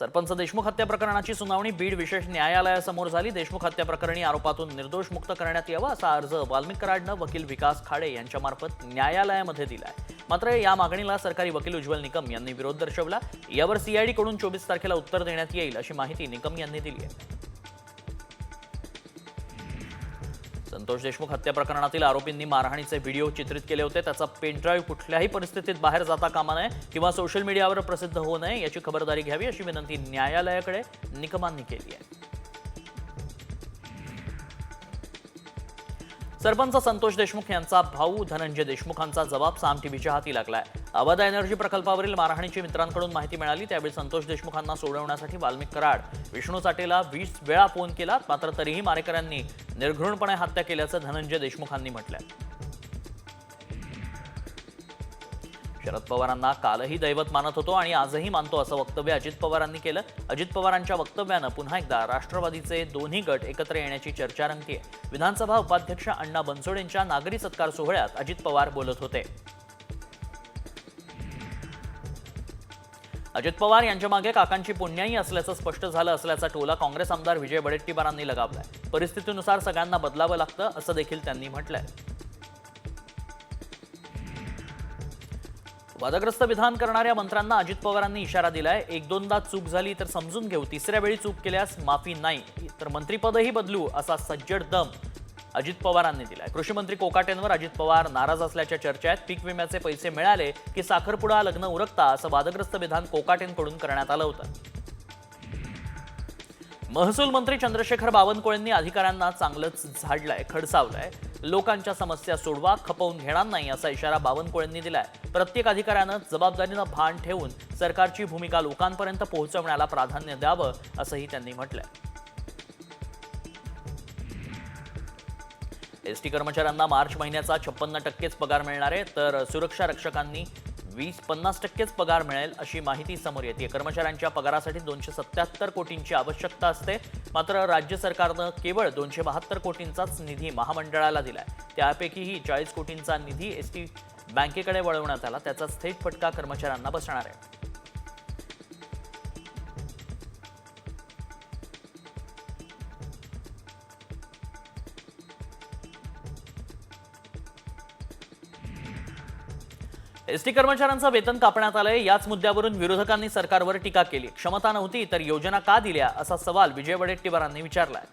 सरपंच देशमुख हत्या प्रकरणाची सुनावणी बीड विशेष न्यायालयासमोर झाली. देशमुख हत्या प्रकरणी आरोपातून निर्दोष मुक्त करण्यात यावा असा अर्ज वाल्मिक कराडनं वकील विकास खाडे यांच्यामार्फत न्यायालयामध्ये दिलाय. मात्र या मागणीला सरकारी वकील उज्ज्वल निकम यांनी विरोध दर्शवला. यावर सीआयडीकडून चोवीस तारखेला उत्तर देण्यात येईल अशी माहिती निकम यांनी दिली आहे. संतोष देशमुख हत्या प्रकरणातील आरोपींनी मारहाणीचे व्हिडिओ चित्रित केले होते. त्याचा पेनड्राईव्ह कुठल्याही परिस्थितीत बाहेर जाता कामा नये किंवा सोशल मीडियावर प्रसिद्ध होऊ नये याची खबरदारी घ्यावी अशी विनंती न्यायालयाकडे निकमांनी केली आहे. सरपंच संतोष देशमुख यांचा भाऊ धनंजय देशमुखांचा जबाब साम टीव्हीच्या हाती लागलाय. अवध एनर्जी प्रकल्पावरील मारहाणीची मित्रांकडून माहिती मिळाली त्यावेळी संतोष देशमुखांना सोडवण्यासाठी वाल्मिक कराड. विष्णू चाटेला वीस वेळा फोन केला मात्र तरीही मारेकऱ्यांनी निर्घृणपणे हत्या केल्याचं धनंजय देशमुखांनी म्हटलंय. शरद पवारांना कालही दैवत मानत होतो आणि आजही मानतो असं वक्तव्य अजित पवारांनी केलं. अजित पवारांच्या वक्तव्यानं पुन्हा एकदा राष्ट्रवादीचे दोन्ही गट एकत्र येण्याची चर्चा रंगतीये विधानसभा उपाध्यक्ष अण्णा बनसोडेंच्या नागरी सत्कार सोहळ्यात अजित पवार बोलत होते. अजित पवार यांच्या मागे काकांची पुण्याई असल्याचं स्पष्ट झालं असल्याचा टोला काँग्रेस आमदार विजय वडेट्टीवारांनी लगावलाय. परिस्थितीनुसार सगळ्यांना बदलावं लागतं असं देखील त्यांनी म्हटलंय. वादग्रस्त विधान करणाऱ्या मंत्र्यांना अजित पवारांनी इशारा दिलाय. एक दोनदा चूक झाली तर समजून घेऊ. तिसऱ्या वेळी चूक केल्यास माफी नाही. तर मंत्रीपदही बदलू असा सज्जड दम अजित पवारांनी दिलाय. कृषी मंत्री कोकाटेंवर अजित पवार नाराज असल्याच्या चर्चा आहेत पीक विम्याचे पैसे मिळाले की साखरपुडा लग्न उरकता असं वादग्रस्त विधान कोकाटेंकडून करण्यात आलं होतं. महसूल मंत्री चंद्रशेखर बावनकुळेंनी अधिकाऱ्यांना चांगलंच झाडलंय खडसावलंय. लोकांच्या समस्या सोडवा खपवून घेणार नाही असा इशारा बावनकुळेंनी दिलाय. प्रत्येक अधिकाऱ्यानं जबाबदारीनं भान ठेवून सरकारची भूमिका लोकांपर्यंत पोहोचवण्याला प्राधान्य द्यावं असंही त्यांनी म्हटलंय. एस टी कर्मचाऱ्यांना मार्च महिन्याचा छप्पन्न टक्केच पगार मिळणार आहे तर सुरक्षा रक्षकांनी वीस पन्नास टक्केच पगार मिळेल अशी माहिती समोर येते. कर्मचाऱ्यांच्या पगारासाठी दोनशे सत्याहत्तर कोटींची आवश्यकता असते. मात्र राज्य सरकारनं केवळ दोनशे बहात्तर कोटींचाच निधी महामंडळाला दिलाय. त्यापैकीही चाळीस कोटींचा निधी एस टी बँकेकडे वळवण्यात आला. त्याचा थेट फटका कर्मचाऱ्यांना बसणार आहे. एसटी कर्मचाऱ्यांचं वेतन कापण्यात आलंय. याच मुद्द्यावरून विरोधकांनी सरकारवर टीका केली. क्षमता नव्हती तर योजना का दिल्या? असा सवाल विजय वडेट्टीवारांनी विचारलाय.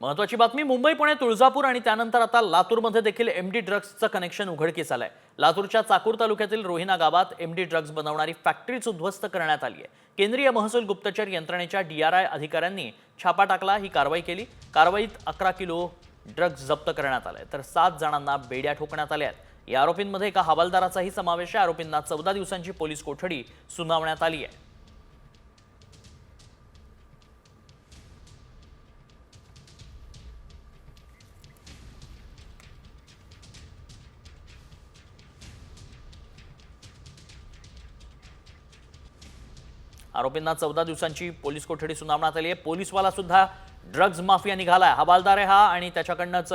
महत्वाची बातमी मुंबई पुणे तुळजापूर आणि त्यानंतर आता लातूरमध्ये देखील एमडी ड्रग्जचं कनेक्शन उघडकीस आलंय. लातूरच्या चाकूर तालुक्यातील रोहिना गावात एमडी ड्रग्ज बनवणारी फॅक्टरीच उद्ध्वस्त करण्यात आली आहे. केंद्रीय महसूल गुप्तचर यंत्रणेच्या डीआरआय अधिकाऱ्यांनी छापा टाकला ही कारवाई केली. कारवाईत अकरा किलो ड्रग्ज जप्त करण्यात आले तर सात जणांना बेड्या ठोकण्यात आल्या आहेत. या आरोपींमध्ये एका हवालदाराचाही समावेश आहे. आरोपींना चौदा दिवसांची पोलीस कोठडी सुनावण्यात आली आहे. आरोपींना चौदा दिवसांची पोलीस कोठडी सुनावण्यात आली आहे. पोलीसवाला सुद्धा ड्रग्ज माफिया निघाला निघालाय हवालदार आहे हा आणि त्याच्याकडनंच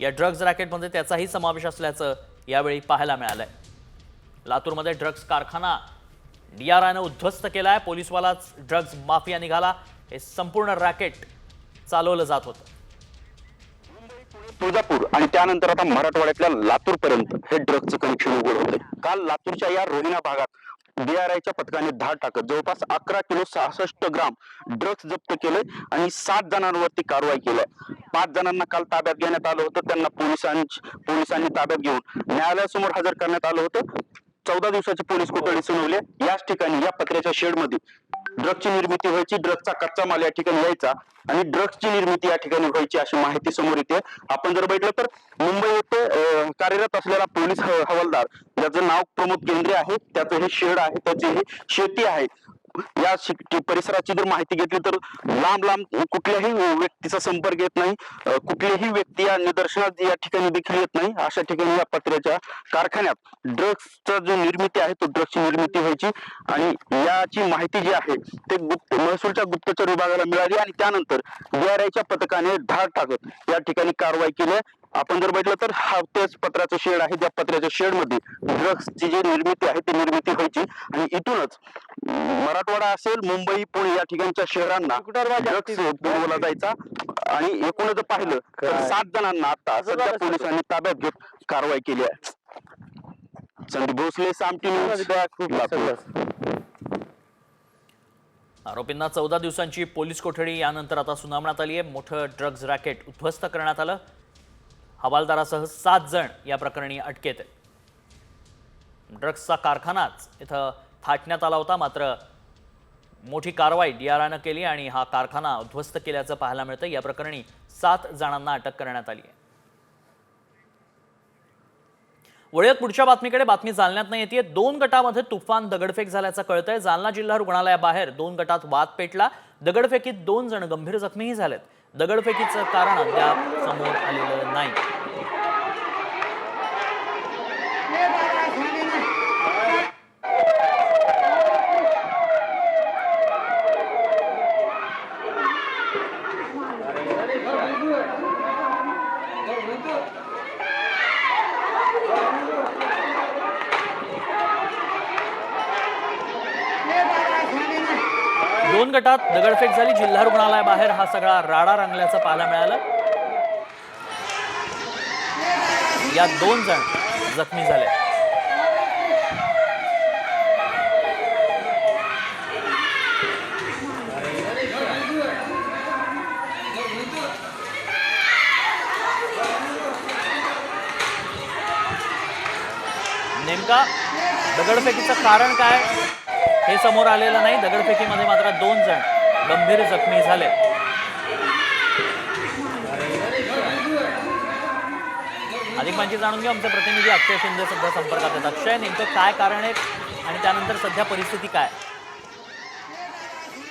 या ड्रग्ज रॅकेटमध्ये त्याचाही समावेश असल्याचं यावेळी पाहायला मिळालं आहे लातूरमध्ये ड्रग्ज कारखाना डी आर आयनं उद्ध्वस्त केला आहे पोलीसवालाच ड्रग्ज माफिया निघाला. हे संपूर्ण रॅकेट चालवलं जात होतं. तुळजापूर आणि त्यानंतर आता मराठवाड्यातल्या लातूरपर्यंत हे ड्रग्जचं कनेक्शन उघड होते काल लातूरच्या या रोहिणा भागात डीआरआयच्या पथकाने धाड टाकत जवळपास अकरा किलो सहासष्ट ग्राम ड्रग्ज जप्त केले आणि सात जणांवरती कारवाई केली. पाच जणांना काल ताब्यात घेण्यात आलं होतं. त्यांना पोलिसांची पोलिसांनी ताब्यात घेऊन न्यायालयासमोर हजर करण्यात आलं होतं. चौदा दिवसाची पोलीस कोठडी सुनावली याच ठिकाणी या पत्र्याच्या शेडमध्ये ड्रग्जची निर्मिती व्हायची ड्रग्जचा कच्चा माल या ठिकाणी यायचा आणि ड्रग्जची निर्मिती या ठिकाणी व्हायची अशी माहिती समोर येते. आपण जर बघितलं तर मुंबई कार्यरत असलेला पोलीस हवालदार ज्याचं नाव प्रमोद केंद्रे आहे त्याचं हे शेड आहे त्याची हे शेती आहे. या परिसराची जर माहिती घेतली तर लांब लांब कुठल्याही व्यक्तीचा संपर्क येत नाही. कुठलीही व्यक्ती या निदर्शनात या ठिकाणी देखील येत नाही. अशा ठिकाणी या पत्र्याच्या कारखान्यात ड्रग्सचा जो निर्मिती आहे तो ड्रग्सची निर्मिती व्हायची आणि याची माहिती जी आहे ते गुप्त महसूलच्या गुप्तचर विभागाला मिळाली आणि त्यानंतर डीआरआयच्या पथकाने धाड टाकत या ठिकाणी कारवाई केली. आपण जर बघितलं तर हा तेच पत्र्याचं शेड आहे. त्या पत्र्याच्या शेडमध्ये ड्रग्सची जी निर्मिती आहे ती निर्मिती व्हायची. आणि इथूनच मराठवाडा असेल मुंबई पुणे या ठिकाणच्या शहरांना ड्रग्स पुरवला जायचा. आणि एकूणच जर पाहिलं तर सात जणांना आता सध्या पोलिसांनी ताब्यात घेत कारवाई केली आहे. संदीप भोसले सामटी आरोपींना चौदा दिवसांची पोलीस कोठडी यानंतर आता सुनावण्यात आली आहे. मोठं ड्रग्ज रॅकेट उद्ध्वस्त करण्यात आलं. हवालदारासह सात जण या प्रकरणी अटकेत आहेत. कारखानाच इथं थाटण्यात आला होता मात्र मोठी कारवाई डी आर आयनं केली आणि हा कारखाना उद्ध्वस्त केल्याचं पाहायला मिळतं या प्रकरणी सात जणांना अटक करण्यात आली आहे. वळूयात पुढच्या बातमीकडे. बातमी जालन्यात नाही येते दोन गटामध्ये तुफान दगडफेक झाल्याचं कळतंय. जालना जिल्हा रुग्णालयाबाहेर दोन गटात वाद पेटला. दगडफेकीत दोन जण गंभीर जखमीही झालेत. दगडफेकीचं कारण अद्याप समोर आलेलं नाही दोन गटात दगडफेक झाली. जिल्हा रुग्णालयाबाहेर हा सगळा राडा रंगल्याचं पाहायला मिळालं. यात दोन जण जखमी झाले. नेमका दगडफेकीचं कारण काय? हे समोर आलेलं नाही दगडफेकीमध्ये मात्र दोन जण गंभीर जखमी झाले. अधिक माहिती जाणून घेऊ आमचे प्रतिनिधी अक्षय शिंदे सध्या संपर्कात आहेत. अक्षय नेमकं काय कारण आहे आणि त्यानंतर सध्या परिस्थिती काय?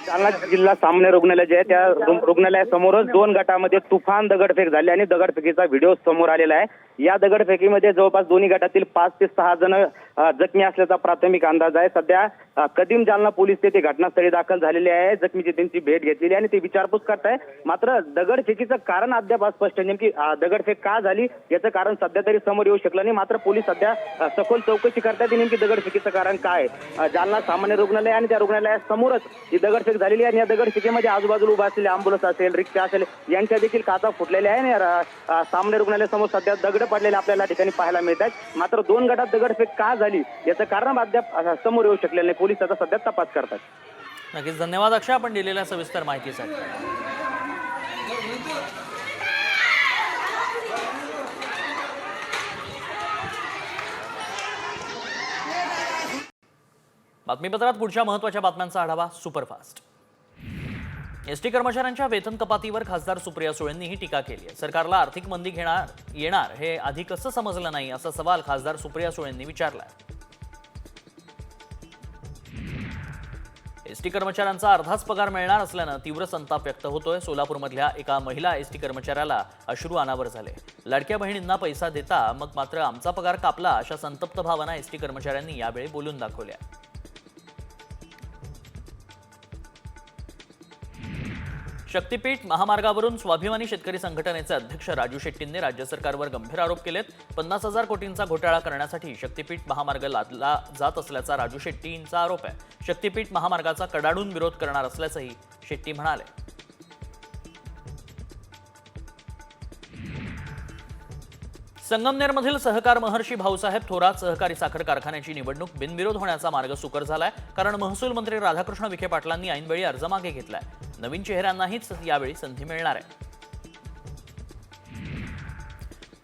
जालना जिल्हा सामान्य रुग्णालय जे आहे त्या रुग्णालयासमोरच दोन गटामध्ये तुफान दगडफेक झाली आणि दगडफेकीचा व्हिडिओ समोर आलेला आहे. या दगडफेकीमध्ये जवळपास दोन्ही गटातील पाच ते सहा जण जखमी असल्याचा प्राथमिक अंदाज आहे. सध्या कदीम जालना पोलीस ते घटनास्थळी दाखल झालेले आहे. जखमीची त्यांची भेट घेतलेली आहे आणि ते विचारपूस करताय. मात्र दगडफेकीचं कारण अद्याप अस्पष्ट नेमकी दगडफेक का झाली? याचं कारण सध्या तरी समोर येऊ शकलं नाही. मात्र पोलीस सध्या सखोल चौकशी करतायत. की नेमकी दगडफेकीचं कारण काय जालना सामान्य रुग्णालय आणि त्या रुग्णालयासमोरच ही दगडफेक झालेली आहे आणि या दगडफेकीमध्ये आजूबाजूला उभा असलेले अँब्युलन्स असेल रिक्षा असेल यांच्या देखील काचा फुटलेल्या आहे आणि सामान्य रुग्णालयासमोर सध्या दगड पडलेले आपल्याला ठिकाणी पाहायला मिळत आहेत मात्र दोन गटात दगडफेक का झाली? याचं कारण अद्याप समोर येऊ शकलेलं नाही. पोलीस त्याचा सध्या तपास करतात नक्कीच. धन्यवाद अक्षय आपण दिलेल्या सविस्तर माहितीसाठी. बातमीपत्रात पुढच्या महत्त्वाच्या बातम्यांचा आढावा सुपरफास्ट. एसटी कर्मचाऱ्यांच्या वेतन कपातीवर खासदार सुप्रिया सुळेंनीही टीका केली आहे. सरकारला आर्थिक मंदी घेणार येणार हे आधी कसं समजलं नाही असा सवाल खासदार सुप्रिया सुळेंनी विचारला एसटी कर्मचाऱ्यांचा अर्धाच पगार मिळणार असल्यानं तीव्र संताप व्यक्त होतोय. सोलापूरमधल्या एका महिला एसटी कर्मचाऱ्याला अश्रू अनावर झाले. लाडक्या बहिणींना पैसा देता मग मात्र आमचा पगार कापला अशा संतप्त भावना एसटी कर्मचाऱ्यांनी यावेळी बोलून दाखवल्या. शक्तीपीठ महामार्गावरून स्वाभिमानी शेतकरी संघटनेचे अध्यक्ष राजू शेट्टींनी राज्य सरकारवर गंभीर आरोप केलेत. पन्नास हजार कोटींचा घोटाळा करण्यासाठी शक्तीपीठ महामार्ग लादला जात असल्याचा राजू शेट्टींचा आरोप आहे. शक्तीपीठ महामार्गाचा कडाडून विरोध करणार असल्याचंही शेट्टी म्हणाले. संगमनेरमधील सहकार महर्षी भाऊसाहेब थोरात सहकारी साखर कारखान्याची निवडणूक बिनविरोध होण्याचा मार्ग सुकर झालाय. कारण महसूल मंत्री राधाकृष्ण विखे पाटलांनी ऐनवेळी अर्ज मागे घेतलाय. नवीन चेहऱ्यांनाहीच यावेळी संधी मिळणार आहे.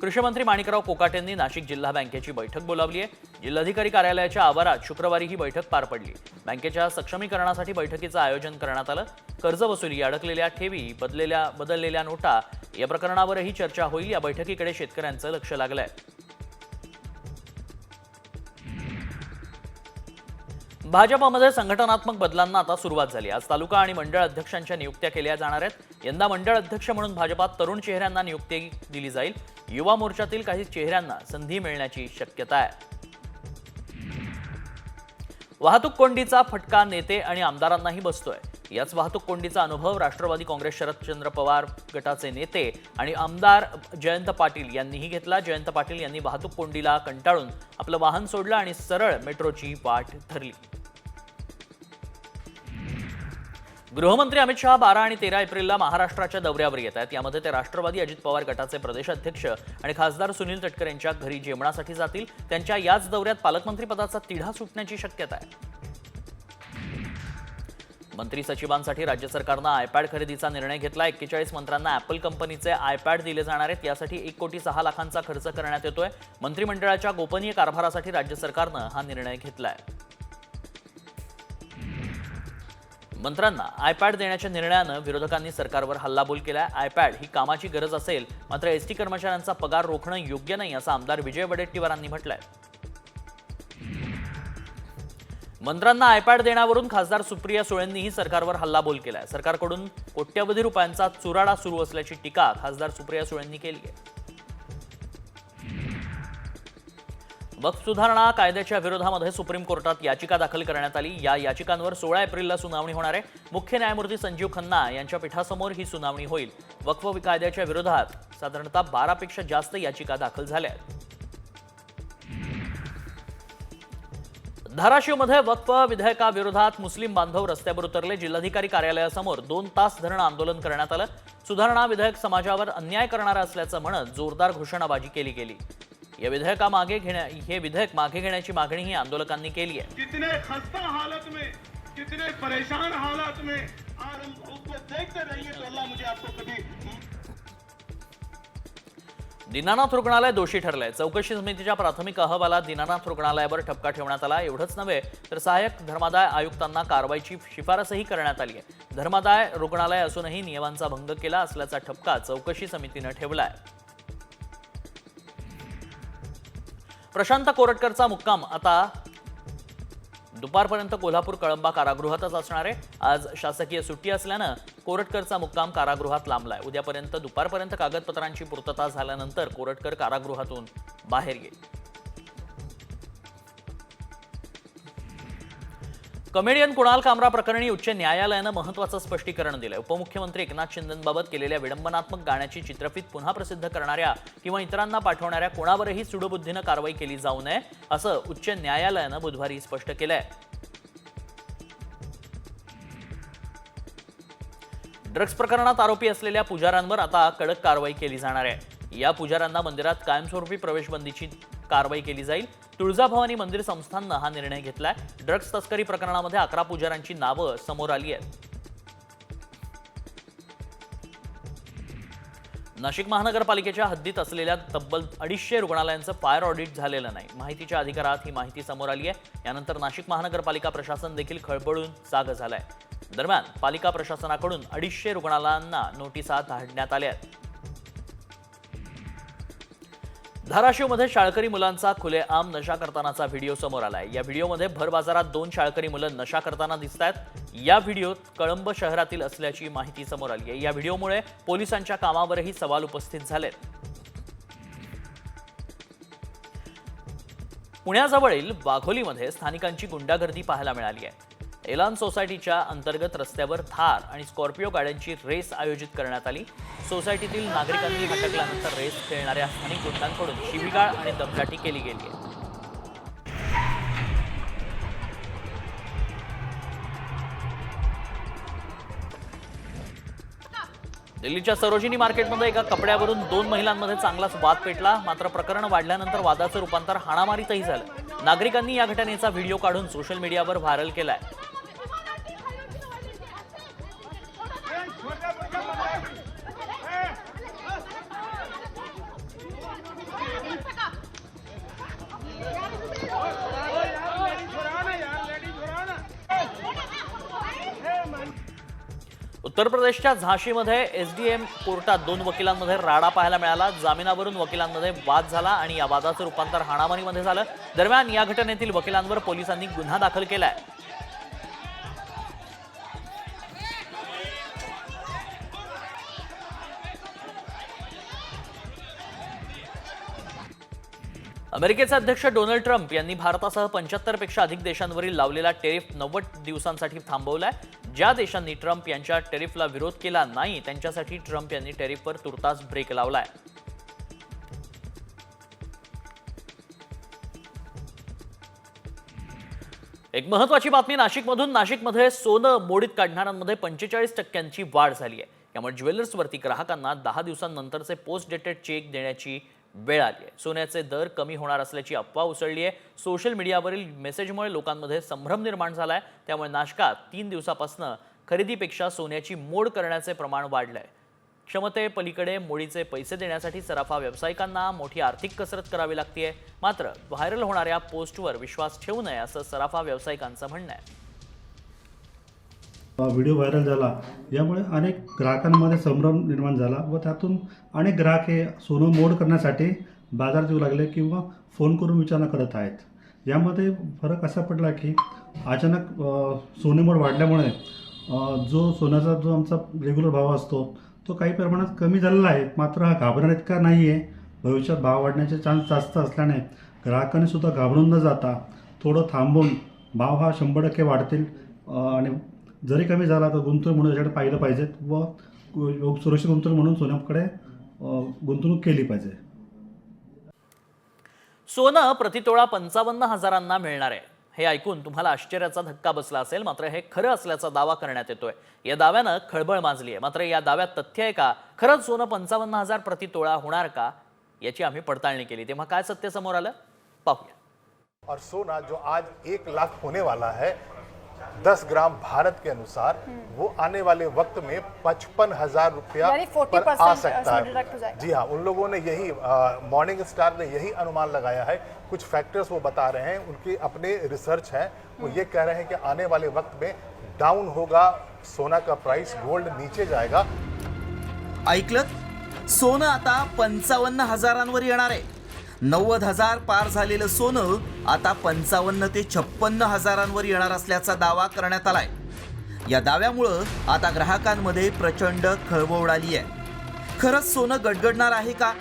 कृषीमंत्री माणिकराव कोकाटेंनी नाशिक जिल्हा बँकेची बैठक बोलावली आहे. जिल्हाधिकारी कार्यालयाच्या आवारात शुक्रवारी ही बैठक पार पडली. बँकेच्या सक्षमीकरणासाठी बैठकीचं आयोजन करण्यात आलं. कर्जवसुली अडकलेल्या ठेवी बदलेल्या बदललेल्या नोटा या प्रकरणावरही चर्चा होईल. या बैठकीकडे शेतकऱ्यांचं लक्ष लागलंय. भाजपामध्ये संघटनात्मक बदलांना आता सुरुवात झाली. आज तालुका आणि मंडळ अध्यक्षांच्या नियुक्त्या केल्या जाणार आहेत. यंदा मंडळ अध्यक्ष म्हणून भाजपात तरुण चेहऱ्यांना नियुक्ती दिली जाईल. युवा मोर्चातील काही चेहऱ्यांना संधी मिळण्याची शक्यता आहे. वाहतूक कोंडीचा फटका नेते आणि आमदारांनाही बसतोय. याच वाहतूक कोंडीचा अनुभव राष्ट्रवादी काँग्रेस शरदचंद्र पवार गटाचे नेते आणि आमदार जयंत पाटील यांनीही घेतला. जयंत पाटील यांनी वाहतूक कोंडीला कंटाळून आपलं वाहन सोडलं आणि सरळ मेट्रोची वाट धरली. गृहमंत्री अमित शहा बारा आणि तेरा एप्रिलला महाराष्ट्राच्या दौऱ्यावर येत आहेत. यामध्ये ते राष्ट्रवादी अजित पवार गटाचे प्रदेश अध्यक्ष आणि खासदार सुनील तटकर यांच्या घरी जेवणासाठी जातील. त्यांच्या याच दौऱ्यात पालकमंत्री पदाचा तिढा सुटण्याची शक्यता आहे. मंत्री सचिवांसाठी राज्य सरकारनं आयपॅड खरेदीचा निर्णय घेतला. एक्केचाळीस मंत्र्यांना ऍपल कंपनीचे आयपॅड दिले जाणार आहेत. यासाठी एक कोटी सहा लाखांचा खर्च करण्यात येतोय. मंत्रिमंडळाच्या गोपनीय कारभारासाठी राज्य सरकारनं हा निर्णय घेतला आहे मंत्र्यांना आयपॅड देण्याच्या निर्णयानं विरोधकांनी सरकारवर हल्लाबोल केला आयपॅड ही कामाची गरज असेल मात्र एसटी कर्मचाऱ्यांचा पगार रोखणं योग्य नाही असं आमदार विजय वडेट्टीवारांनी म्हटलंय. मंत्र्यांना आयपॅड देण्यावरून खासदार सुप्रिया सुळेंनीही सरकारवर हल्लाबोल केलाय. सरकारकडून कोट्यवधी रुपयांचा चुराडा सुरू असल्याची टीका खासदार सुप्रिया सुळेंनी केली आहे वक्फ सुधारणा कायद्याच्या विरोधामध्ये सुप्रीम कोर्टात याचिका दाखल करण्यात आली. या याचिकांवर सोळा एप्रिलला सुनावणी होणार आहे. मुख्य न्यायमूर्ती संजीव खन्ना यांच्या पीठासमोर ही सुनावणी होईल. वक्फ कायद्याच्या विरोधात साधारणतः बारापेक्षा जास्त याचिका दाखल झाल्या धाराशिवमध्ये वक्फ विधेयकाविरोधात मुस्लिम बांधव रस्त्यावर उतरले. जिल्हाधिकारी कार्यालयासमोर दोन तास धरणं आंदोलन करण्यात आलं. सुधारणा विधेयक समाजावर अन्याय करणारा असल्याचं म्हणत जोरदार घोषणाबाजी केली गेली. या विधेयका मागे घेण्या हे विधेयक मागे घेण्याची मागणीही आंदोलकांनी केली आहे. कितने खस्ता हालत में कितने परेशान हालात में आज हम उसको देखते रहिए तो अल्लाह मुझे आपको कभी दीनानाथ रुग्णालय दोषी ठरलंय. चौकशी समितीच्या प्राथमिक अहवालात दीनानाथ रुग्णालयावर ठपका ठेवण्यात आला एवढंच नव्हे तर सहाय्यक धर्मादाय आयुक्तांना कारवाईची शिफारसही करण्यात आली आहे. धर्मादाय रुग्णालय असूनही नियमांचा भंग केला असल्याचा ठपका चौकशी समितीनं ठेवलाय. प्रशांत कोरटकरचा मुक्काम. आता दुपारपर्यंत कोल्हापूर कळंबा कारागृहातच असणार आहे. आज शासकीय सुट्टी असल्यानं कोरटकरचा मुक्काम कारागृहात लांबलाय. उद्यापर्यंत दुपारपर्यंत कागदपत्रांची पूर्तता झाल्यानंतर कोरटकर कारागृहातून बाहेर येईल. कमेडियन कुणाल कामरा प्रकरणी उच्च न्यायालयानं महत्वाचं स्पष्टीकरण दिलंय. उपमुख्यमंत्री एकनाथ शिंदेबाबत केलेल्या विडंबनात्मक गाण्याची चित्रफित पुन्हा प्रसिद्ध करणाऱ्या किंवा इतरांना पाठवणाऱ्या कोणावरही सुडबुद्धीनं कारवाई केली जाऊ नये असं उच्च न्यायालयानं बुधवारी स्पष्ट केलंय. ड्रग्ज प्रकरणात आरोपी असलेल्या पुजाऱ्यांवर आता कडक कारवाई केली जाणार आहे. या पुजाऱ्यांना मंदिरात कायमस्वरूपी प्रवेशबंदीची कारवाई केली जाईल. तुळजाभवानी मंदिर संस्थाननं हा निर्णय घेतलाय. ड्रग्ज तस्करी प्रकरणामध्ये अकरा पुजाऱ्यांची नावं समोर आली आहेत. नाशिक महानगरपालिकेच्या हद्दीत असलेल्या तब्बल अडीचशे रुग्णालयांचं फायर ऑडिट झालेलं नाही. माहितीच्या अधिकारात ही माहिती समोर आली आहे. यानंतर नाशिक महानगरपालिका प्रशासन देखील खळबळून जाग झालंय. दरम्यान पालिका प्रशासनाकडून अडीचशे रुग्णालयांना नोटिसा धाडण्यात आल्या आहेत. धाराशिवमध्ये शाळकरी मुलांचा खुलेआम नशा करतानाचा व्हिडिओ समोर आलाय. या व्हिडिओमध्ये भर बाजारात दोन शाळकरी मुलं नशा करताना दिसत आहेत या व्हिडिओत कळंब शहरातील असल्याची माहिती समोर आली आहे. या व्हिडिओमुळे पोलिसांच्या कामावरही सवाल उपस्थित झालेत. पुण्याजवळील वाघोलीमध्ये स्थानिकांची गुंडागर्दी पाहायला मिळाली आहे. एलान सोसायटीच्या अंतर्गत रस्त्यावर थार आणि स्कॉर्पिओ गाड्यांची रेस आयोजित करण्यात आली. सोसायटीतील नागरिकांनी हटकल्यानंतर रेस खेळणाऱ्या स्थानिक गुंडांकडून शिबिगाळ आणि दमदाटी केली गेली आहे. दिल्लीच्या सरोजिनी मार्केटमध्ये एका कपड्यावरून दोन महिलांमध्ये चांगलाच वाद पेटला. मात्र प्रकरण वाढल्यानंतर वादाचं रूपांतर हाणामारीतही झालं. नागरिकांनी या घटनेचा व्हिडिओ काढून सोशल मीडियावर व्हायरल केलाय. उत्तर प्रदेशच्या झाशीमध्ये एसडीएम कोर्टात दोन वकिलांमध्ये राडा पाहायला मिळाला. जामिनावरून वकिलांमध्ये वाद झाला आणि या वादाचं रूपांतर हाणामारीमध्ये झालं. दरम्यान या घटनेतील वकिलांवर पोलिसांनी गुन्हा दाखल केलाय. अमेरिकेचे अध्यक्ष डोनाल्ड ट्रम्प यांनी भारतासह पंच्याहत्तरपेक्षा अधिक देशांवरील लावलेला टेरिफ नव्वद दिवसांसाठी थांबवलाय. ज्या देशांनी ट्रम्प यांच्या टेरिफला विरोध केला नाही त्यांच्यासाठी ट्रम्प यांनी टेरिफवर तुर्तास ब्रेक लावलाय. एक महत्वाची बातमी नाशिकमधून. नाशिकमध्ये सोनं मोडीत काढणाऱ्यांमध्ये पंचेचाळीस टक्क्यांची वाढ झाली आहे त्यामुळे ज्वेलर्सवरती ग्राहकांना दहा दिवसांनंतरचे पोस्ट डेटेड चेक देण्याची वेळ आली आहे. सोन्याचे दर कमी होणार असल्याची अफवा उसळली आहे. सोशल मीडियावरील मेसेजमुळे लोकांमध्ये संभ्रम निर्माण झाला आहे. त्यामुळे नाशकात तीन दिवसापासून खरेदीपेक्षा सोन्याची मोड करण्याचे प्रमाण वाढलं आहे क्षमतेपलीकडे मोडीचे पैसे देण्यासाठी सराफा व्यावसायिकांना मोठी आर्थिक कसरत करावी लागते मात्र व्हायरल होणाऱ्या पोस्टवर विश्वास ठेवू नये असं सराफा व्यावसायिकांचं म्हणणं आहे. व्हिडिओ व्हायरल झाला. यामुळे अनेक ग्राहकांमध्ये संभ्रम निर्माण झाला व त्यातून अनेक ग्राहक हे सोनं मोड करण्यासाठी बाजारात येऊ लागले किंवा फोन करून विचारणा करत आहेत. यामध्ये फरक असा पडला की अचानक सोने मोड वाढल्यामुळे जो सोन्याचा जो आमचा रेग्युलर भाव असतो तो काही प्रमाणात कमी झालेला आहे. मात्र हा घाबरण्यात इतका नाही आहे भविष्यात भाव वाढण्याचे चान्स जास्त असल्याने ग्राहकांनी सुद्धा घाबरून न जाता थोडं थांबून भाव हा शंभर टक्के वाढतील आणि जरी कमी झाला तर गुंतवणूक म्हणून याच्याकडे पाहिलं पाहिजेत व सुरक्षित गुंतवणूक म्हणून सोन्याकडे गुंतवणूक केली पाहिजे. सोनं प्रतितोळा पंचावन्न हजारांना मिळणार आहे. हे ऐकून तुम्हाला आश्चर्याचा धक्का बसला असेल मात्र हे खरं असल्याचा दावा करण्यात येतोय. या दाव्यानं खळबळ माजली आहे मात्र या दाव्यात तथ्य आहे का? खरंच सोनं पंचावन्न हजार प्रतितोळा होणार का? याची आम्ही पडताळणी केली. तेव्हा काय सत्य समोर आलं? पाहूया. और सोना जो आज एक लाख होने वाला है दस ग्राम भारत के अनुसार वो आने वाले वक्त में पचपन हजार रुपया यानी 40% पर आ सकता हो। है जाएगा। जी हाँ उन लोगों ने यही मॉर्निंग स्टार ने यही अनुमान लगाया है। कुछ फैक्टर्स वो बता रहे हैं उनके अपने रिसर्च है। वो ये कह रहे हैं कि आने वाले वक्त में डाउन होगा सोना का प्राइस गोल्ड नीचे जाएगा। ऐकलं सोनं आता पंचावन्न हजारांवर येणार आहे. नव्वद हजार पार झालेलं सोनं आता पंचावन्न ते छप्पन्न हजारांवर येणार असल्याचा दावा करण्यात आलाय. या दाव्यामुळं आता ग्राहकांमध्ये प्रचंड खळबळ उडाली आहे. खरंच सोनं गडगडणार आहे का?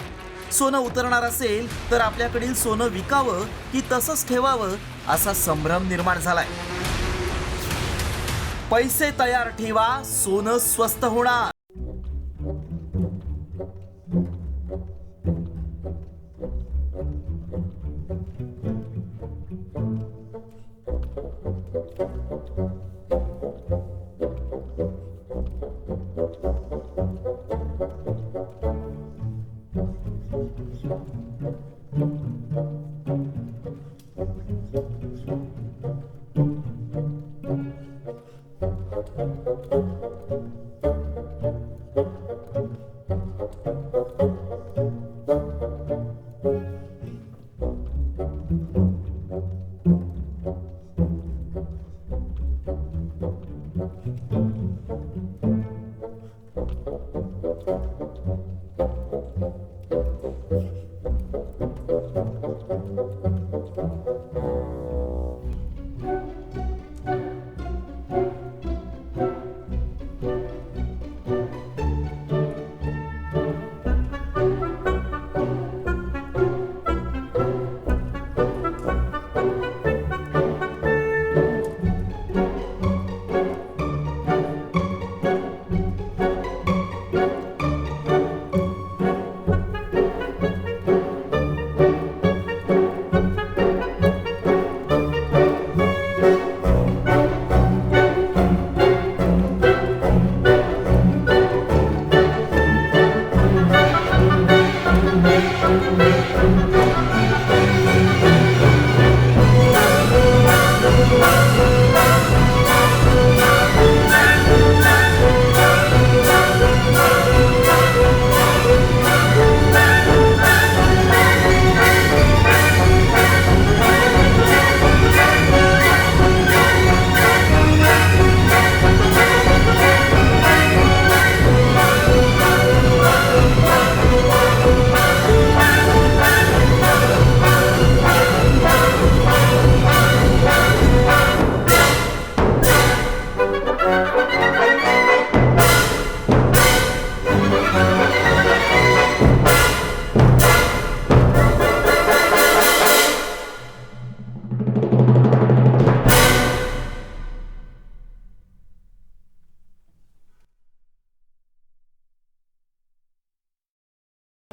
सोनं उतरणार असेल तर आपल्याकडील सोनं विकावं की तसंच ठेवावं असा संभ्रम निर्माण झालाय. पैसे तयार ठेवा सोनं स्वस्त होणार. Thank you.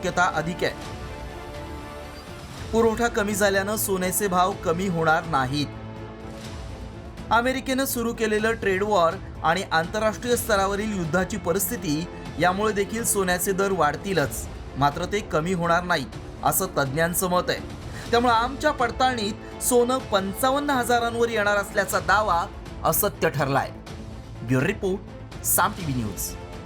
शक्यता अधिक आहे. पुरवठा कमी झाल्यानं सोन्याचे भाव कमी होणार नाहीत. अमेरिकेनं सुरू केलेलं ट्रेड वॉर आणि आंतरराष्ट्रीय स्तरावरील युद्धाची परिस्थिती यामुळे देखील सोन्याचे दर वाढतीलच. मात्र ते कमी होणार नाही असं तज्ज्ञांचं मत आहे. त्यामुळे आमच्या पडताळणीत सोनं पंचावन्न हजारांवर येणार असल्याचा दावा असत्य ठरलाय. Bureau report Saam TV news.